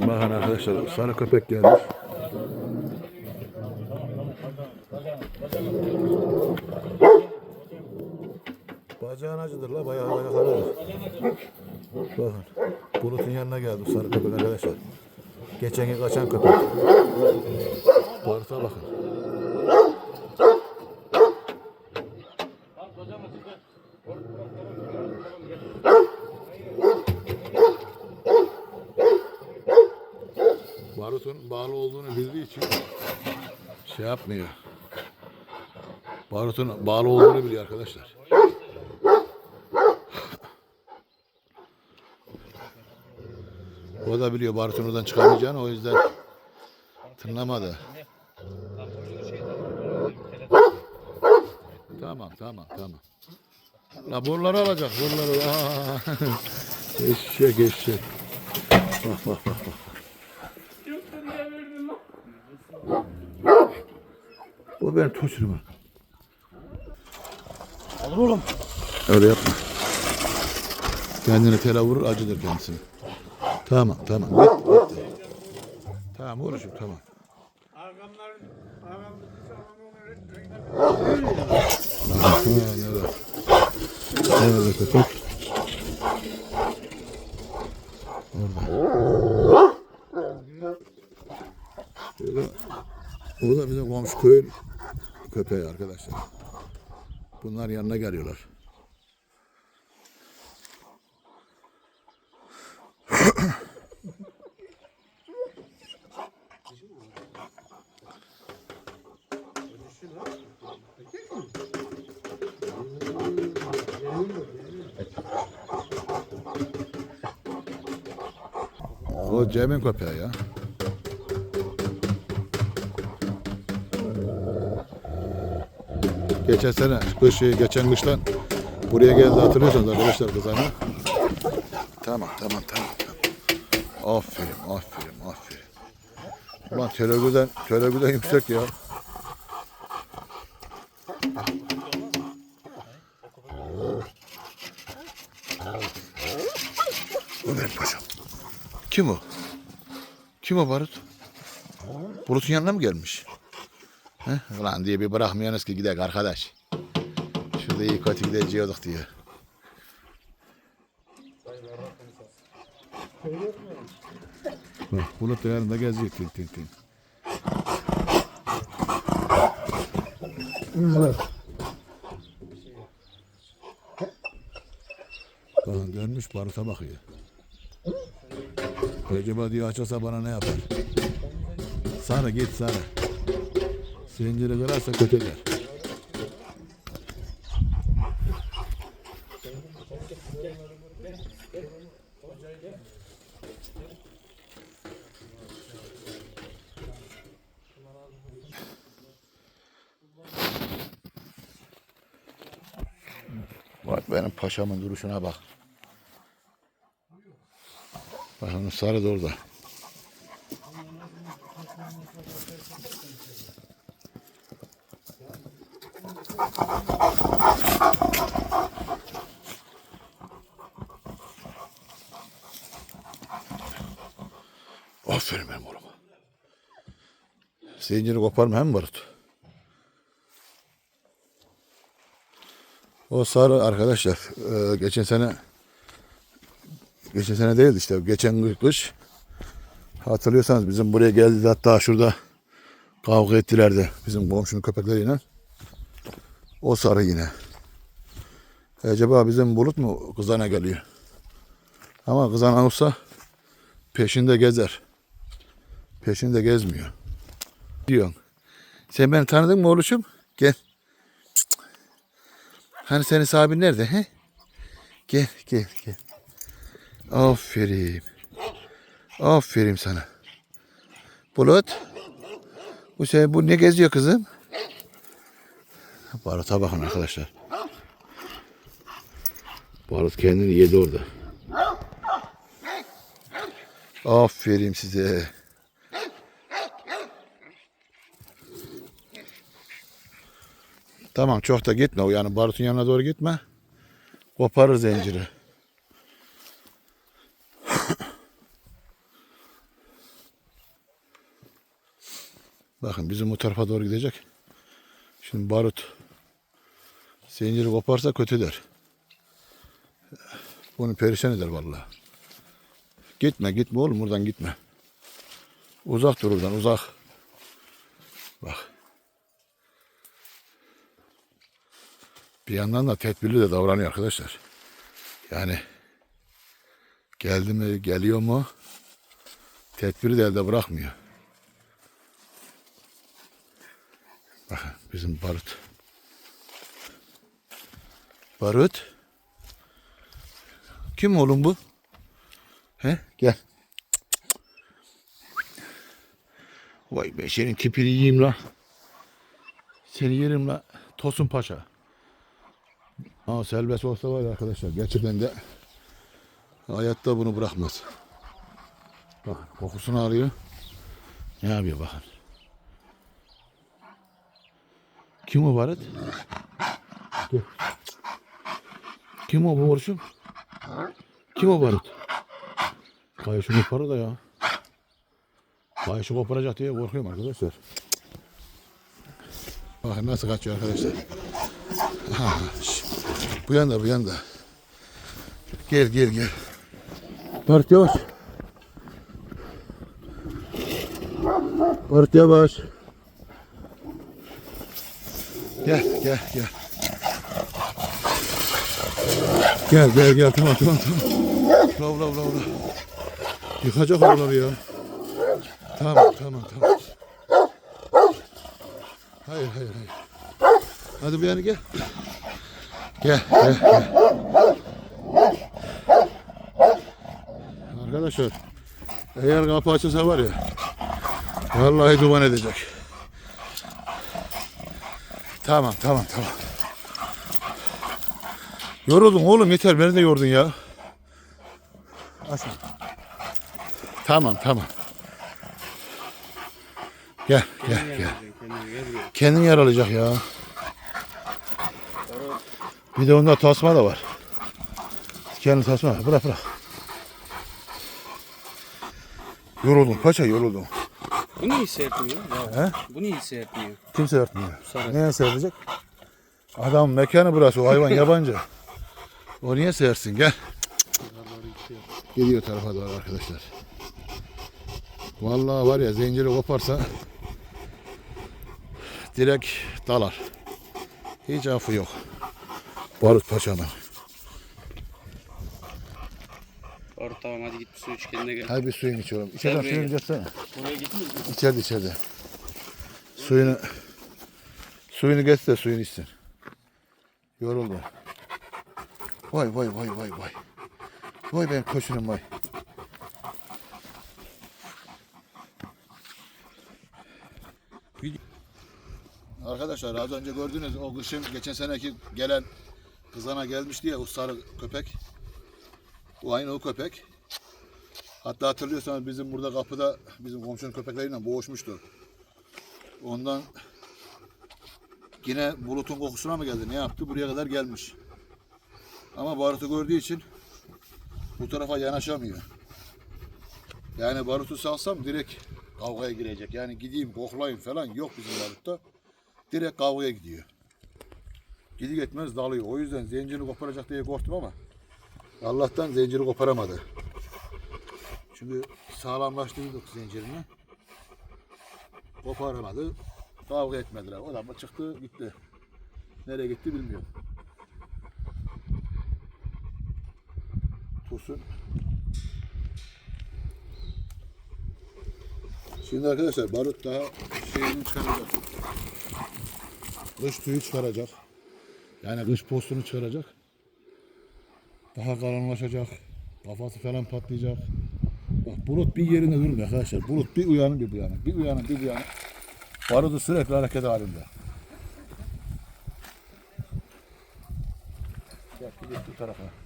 Bakın arkadaşlar sarı köpek gelmiş. Bacağın acıdır la bayağı bacakları acır. Bakın bulutun yanına geldi bu sarı köpek arkadaşlar. Geçen gün kaçan köpek. Baruta bakın. Barutun bağlı olduğunu bildiği için şey yapmıyor. Barutun bağlı olduğunu biliyor arkadaşlar. O da biliyor barutun oradan çıkamayacağını o yüzden tınlamadı. Tamam tamam tamam. La boruları alacak boruları. Aa. eşek eşek. Bak bak bak. bak. O benim tosunum. Alır oğlum. Öyle yapma. Kendini tela vurur acıdır kendisine. Tamam tamam. Bitti, bitti. Tamam uğraşım tamam. Ha, nerede? Nerede köpek? Orada. Bu da, bu da bizim komşu köyün köpeği arkadaşlar. Bunlar yanına geliyorlar. O Cem'in köpeği ya. Geçen sene, kış, geçen kıştan buraya geldi hatırlıyorsunuz arkadaşlar kızana. Tamam, tamam, tamam. tamam. Aferin, aferin, aferin. Ulan televizyon, televizyon yüksek ya. O benim paşam. Kim o? Kim o Barut? Bulut'un yanına mı gelmiş? He? Ulan diye bir bırakmıyorsunuz ki gidek arkadaş. Şurada iyi kötü gidecektik diye. Bak Bulut da yanında geziyor tin tin tin. Bakın dönmüş Barut'a bakıyor. Acaba diyor açılsa bana ne yapar? Sarı git sarı. Zinciri kırarsa kötüler. Bak benim paşamın duruşuna bak. Onun sarı da orada. Aferin benim oğluma. Zinciri koparma hem Barut. O sarı arkadaşlar e, geçen sene geçen sene değildi işte geçen kış hatırlıyorsanız bizim buraya geldi hatta şurada kavga ettiler de bizim komşunun köpekleriyle. O sarı yine. Acaba bizim bulut mu kızana geliyor? Ama kızan olsa peşinde gezer. Peşinde gezmiyor. Diyorsun. Sen beni tanıdın mı oğluşum? Gel. Hani senin sahibin nerede he? Gel gel gel. Aferin. Aferin sana. Bulut. Bu şey bu ne geziyor kızım? Barut'a bakın arkadaşlar. Barut kendini yedi orada. Aferin size. Tamam çok da gitme. Yani barutun yanına doğru gitme. Koparır zinciri. Bakın bizim bu tarafa doğru gidecek. Şimdi barut zinciri koparsa kötü der. Bunu perişan eder vallahi. Gitme gitme oğlum buradan gitme. Uzak dur oradan uzak. Bak. Bir yandan da tedbirli de davranıyor arkadaşlar. Yani geldi mi geliyor mu tedbiri de elde bırakmıyor. Bakın bizim barut. Barut. Kim oğlum bu? He? Gel. Vay be senin tipini yiyeyim la. Seni yerim la. Tosun Paşa. Aa, serbest olsa var arkadaşlar. Gerçekten de hayatta bunu bırakmaz. Bakın kokusunu alıyor. Ne yapıyor bakın. Kim o Barut? Gel. Kim o bu oruçum? Kim o Barut? Kayışı koparır da ya. Kayışı koparacak diye korkuyorum arkadaşlar. Bakın nasıl kaçıyor arkadaşlar. Ha, bu yanda bu yanda. Gel gel gel. Barut yavaş. Barut yavaş. Gel gel gel. Gel gel gel tamam tamam tamam. Lav lav lav lav. Yıkacak oraları ya. Tamam tamam tamam. Hayır hayır hayır. Hadi bir yana gel. Gel gel gel. Arkadaşlar eğer kapı açılsa var ya vallahi duman edecek. Tamam tamam tamam. Yoruldun oğlum yeter beni de yordun ya. Aslan. Tamam tamam. Gel gel gel. Kendin yaralayacak ya. Bir de onda tasma da var. Kendi tasma bırak bırak. Yoruldum paşa yoruldum. Bu niye serpmiyor? Ya, He? Bu niye serpmiyor? Kim seyretmiyor? Neye seyredecek? Adam mekanı burası o hayvan yabancı. O niye seyretsin gel. Gidiyor tarafa doğru arkadaşlar. Vallahi var ya zinciri koparsa direkt dalar. Hiç affı yok. Barut paşanın. Orta tamam hadi git bir su iç kendine gel. Hadi bir suyunu içiyorum. İçeriden buraya suyunu gel. getirsene. Oraya gitmiyor mu? İçeride içeride. Suyunu suyunu getir de suyunu içsin. Yoruldu. Vay vay vay vay vay. Vay ben koşunum vay. Arkadaşlar az önce gördünüz o kışın geçen seneki gelen kızana gelmişti ya o köpek. Bu aynı o köpek. Hatta hatırlıyorsanız bizim burada kapıda bizim komşunun köpekleriyle boğuşmuştu. Ondan yine bulutun kokusuna mı geldi ne yaptı buraya kadar gelmiş. Ama barutu gördüğü için bu tarafa yanaşamıyor. Yani barutu salsam direkt kavgaya girecek. Yani gideyim koklayayım falan yok bizim barutta. Direkt kavgaya gidiyor. Gidi gitmez dalıyor. O yüzden zincirini koparacak diye korktum ama Allah'tan zinciri koparamadı. Çünkü sağlamlaştırdık zincirini. Koparamadı. Kavga etmediler. O da çıktı gitti. Nereye gitti bilmiyorum. Tosun. Şimdi arkadaşlar barut daha şeyini çıkaracak. Kış tüyü çıkaracak. Yani kış postunu çıkaracak. Daha karanlaşacak. Kafası falan patlayacak. Bak bulut bir yerinde durmuyor arkadaşlar. Bulut bir uyanır bir uyanır. Bir uyanır bir uyanır. Barutu sürekli hareket halinde. Gel gidiyor bu tarafa.